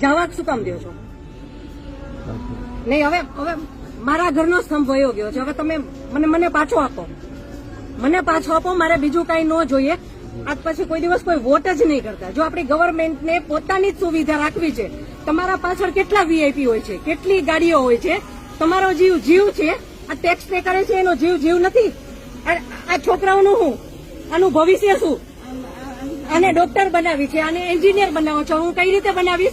જવા શું કામ દો છો? નહીં, હવે હવે મારા ઘરનો સ્તંભ વયો ગયો છે. હવે તમે મને મને પાછો આપો. મને પાછો આપો, મારે બીજું કઈ ન જોઈએ. આજ પછી કોઈ દિવસ કોઈ વોટ જ નહીં કરતા. જો આપણી ગવર્મેન્ટને પોતાની જ સુવિધા રાખવી છે, તમારા પાછળ કેટલા વીઆઈપી હોય છે, કેટલી ગાડીઓ હોય છે, તમારો જીવ જીવ છે, આ ટેક્સ પે કરે છે, એનો જીવ જીવ નથી. આ- છોકરાઓનું શું આનું ભવિષ્ય શું? આને ડોક્ટર બનાવી છે, આને એન્જિનિયર બનાવો છો. હું કઈ રીતે બનાવીશ?